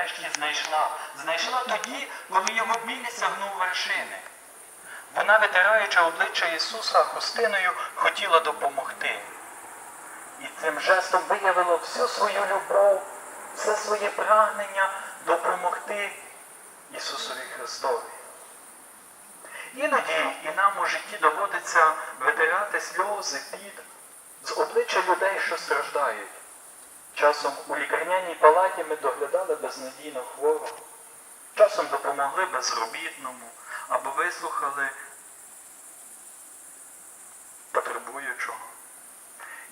нарешті знайшла. Знайшла тоді, коли його біль сягнув вершини. Вона, витираючи обличчя Ісуса хустиною, хотіла допомогти. І цим жестом виявила всю свою любов, все своє прагнення допомогти Ісусові Христові. Іноді і нам у житті доводиться витирати сльози під з обличчя людей, що страждають. Часом у лікарняній палаті ми доглядали безнадійно хворого, часом допомогли безробітному або вислухали потребуючого.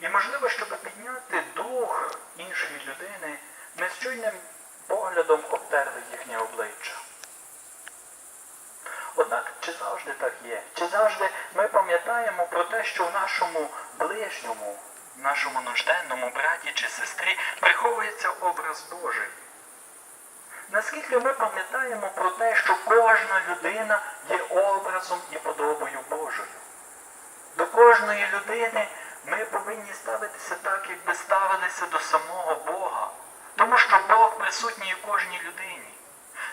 І можливо, щоб підняти дух іншої людини, ми з чуйним поглядом обтерли їхнє обличчя. Однак чи завжди так є? Чи завжди ми пам'ятаємо про те, що в нашому ближньому, нашому нужденному браті чи сестрі приховується образ Божий? Наскільки ми пам'ятаємо про те, що кожна людина є образом і подобою Божою? До кожної людини ми повинні ставитися так, якби ставилися до самого Бога, тому що Бог присутній у кожній людині.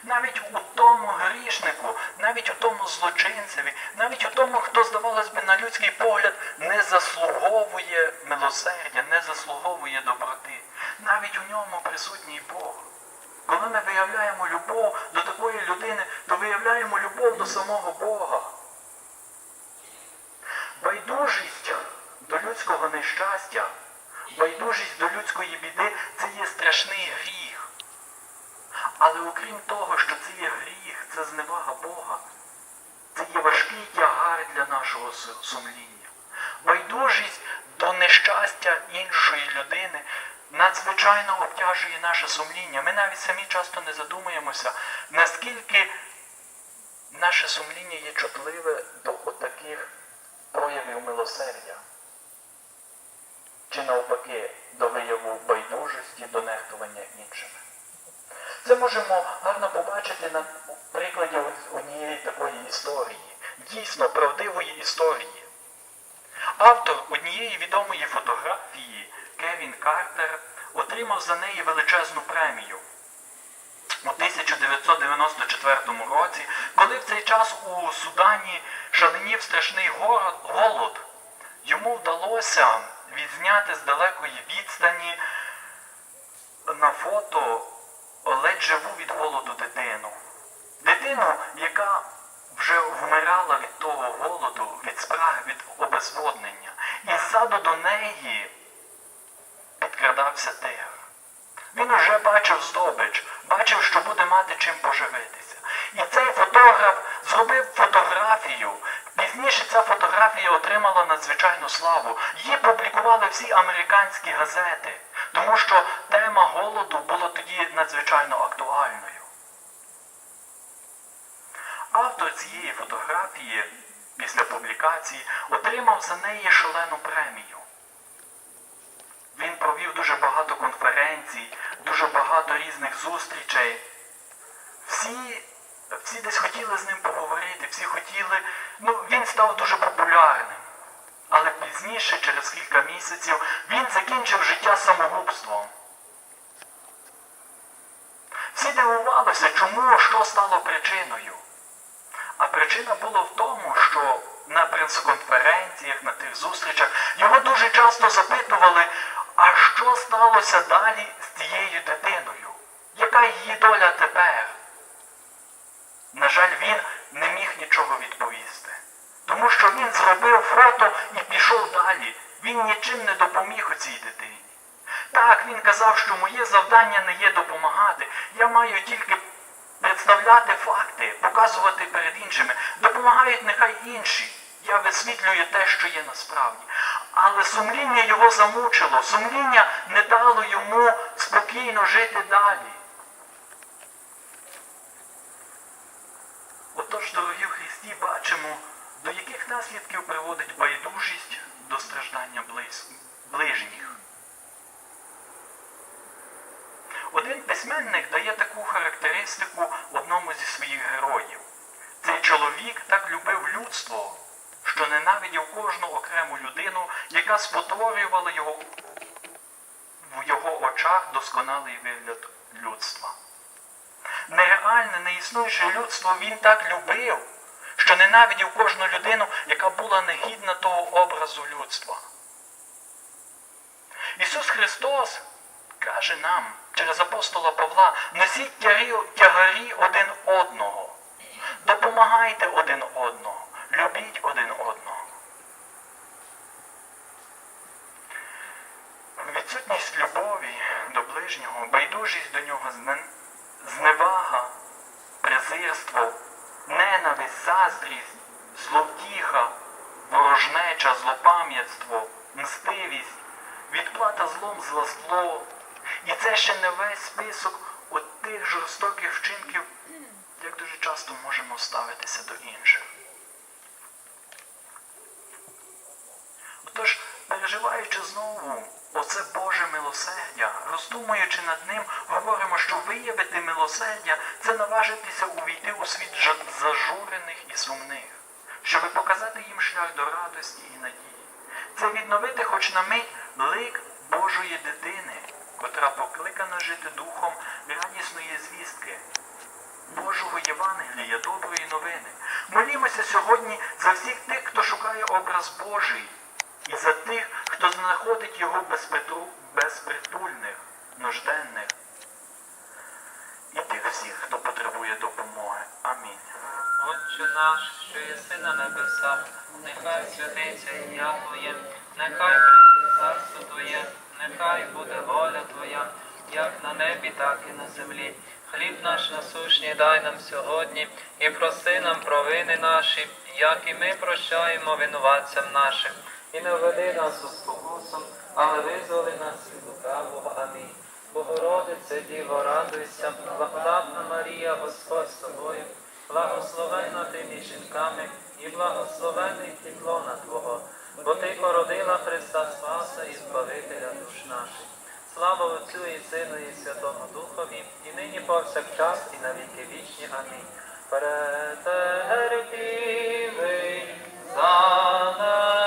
Навіть у тому грішнику, навіть у тому злочинцеві, навіть у тому, хто, здавалось би, на людський погляд не заслуговує милосердя, не заслуговує доброти. Навіть у ньому присутній Бог. Коли ми виявляємо любов до такої людини, то виявляємо любов до самого Бога. Байдужість до людського нещастя, байдужість до людської біди це є страшний гріх. Але окрім того, що це є гріх, це зневага Бога, це є важкий тягар для нашого сумління. Байдужість до нещастя іншої людини надзвичайно обтяжує наше сумління. Ми навіть самі часто не задумуємося, наскільки наше сумління є чутливе до отаких проявів милосердя. Чи навпаки до вияву байдужості, до нехтування іншими. Це можемо гарно побачити на прикладі однієї такої історії, дійсно правдивої історії. Автор однієї відомої фотографії Кевін Картер отримав за неї величезну премію. У 1994 році, коли в цей час у Судані шаленів страшний голод, йому вдалося відзняти з далекої відстані на фото ледь живу від голоду дитину. Дитину, яка вже вмирала від того голоду, від спраги, від обезводнення. І ззаду до неї підкрадався тигр. Він уже бачив здобич, бачив, що буде мати чим поживитися. І цей фотограф зробив фотографію. Пізніше ця фотографія отримала надзвичайну славу. Її публікували всі американські газети, тому що тема голоду була тоді надзвичайно актуальною. Автор цієї фотографії після публікації отримав за неї шалену премію. Він провів дуже багато конференцій, дуже багато різних зустрічей. Всі, всі десь хотіли з ним поговорити, всі хотіли. Ну, він став дуже популярним. Але пізніше, через кілька місяців, він закінчив життя самогубством. Всі дивувалися, чому, що стало причиною. А причина була в тому, що на прес-конференціях, на тих зустрічах його дуже часто запитували, а що сталося далі з цією дитиною? Яка її доля тепер? На жаль, він не міг нічого відповісти. Тому що він зробив фото і пішов далі. Він нічим не допоміг цій дитині. Так, він казав, що моє завдання не є допомагати. Я маю тільки представляти факти, показувати перед іншими. Допомагають нехай інші. Я висвітлюю те, що є насправді. Але сумління його замучило, сумління не дало йому спокійно жити далі. До наслідків приводить байдужість до страждання близ- ближніх. Один письменник дає таку характеристику одному зі своїх героїв. Цей чоловік так любив людство, що ненавидів кожну окрему людину, яка спотворювала його в його очах досконалий вигляд людства. нереальне, неіснуюче людство він так любив, що ненавидів кожну людину, яка була негідна того образу людства. Ісус Христос каже нам через апостола Павла, носіть тягарі, один одного, допомагайте один одного, любіть один одного. Відсутність любові до ближнього, байдужість до нього, зневага, презирство, ненависть, заздрість, зловтіха, ворожнеча, злопам'ятство, мстивість, відплата злом за зло. І це ще не весь список от тих жорстоких вчинків, як дуже часто можемо ставитися до інших. Оце Боже милосердя, роздумуючи над ним, говоримо, що виявити милосердя це наважитися увійти у світ зажурених і сумних, щоб показати їм шлях до радості і надії. Це відновити хоч на мить лик Божої дитини, котра покликана жити духом радісної звістки, Божого Євангелія, доброї новини. Молімося сьогодні за всіх тих, хто шукає образ Божий, і за тих, хто знаходить його безпритульних, нужденних, і тих всіх, хто потребує допомоги. Амінь. Отче наш, що єси на небесах, нехай святиться ім'я Твоє, нехай прийде царство Твоє, нехай буде воля Твоя, як на небі, так і на землі. Хліб наш насущний дай нам сьогодні і прости нам провини наші, як і ми прощаємо винуватцям нашим. І не введи нас у спокусу, але визволи нас від лукавого. Амінь. Богородице, Діво, радуйся, благодатна Марія, Господь з тобою. Благословенна ти між жінками і благословений підлона Твого, бо Ти породила Христа Спаса і Збавителя душ наших. Слава Отцю і Сину і Святому Духові, і нині повсякчас, і на віки вічні. Амінь. Претерпівий за нас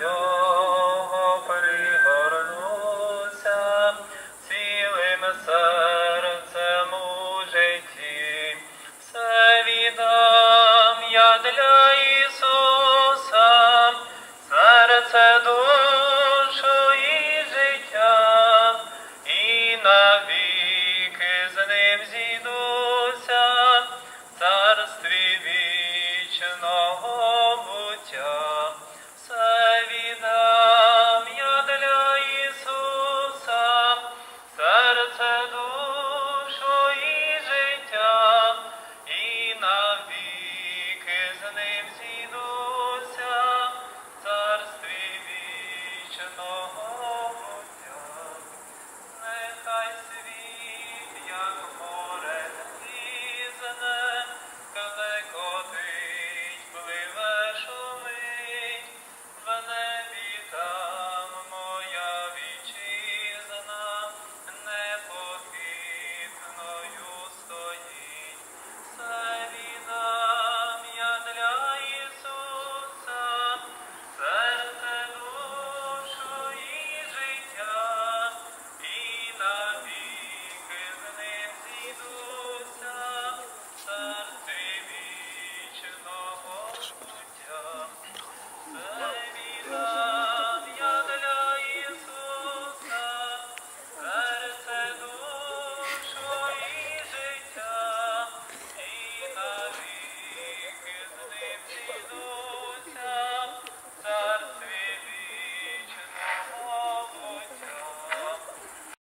нього пригорнуся цілим серцем житті. Все віддам я для Ісуса, серце, душу і життя, і навіть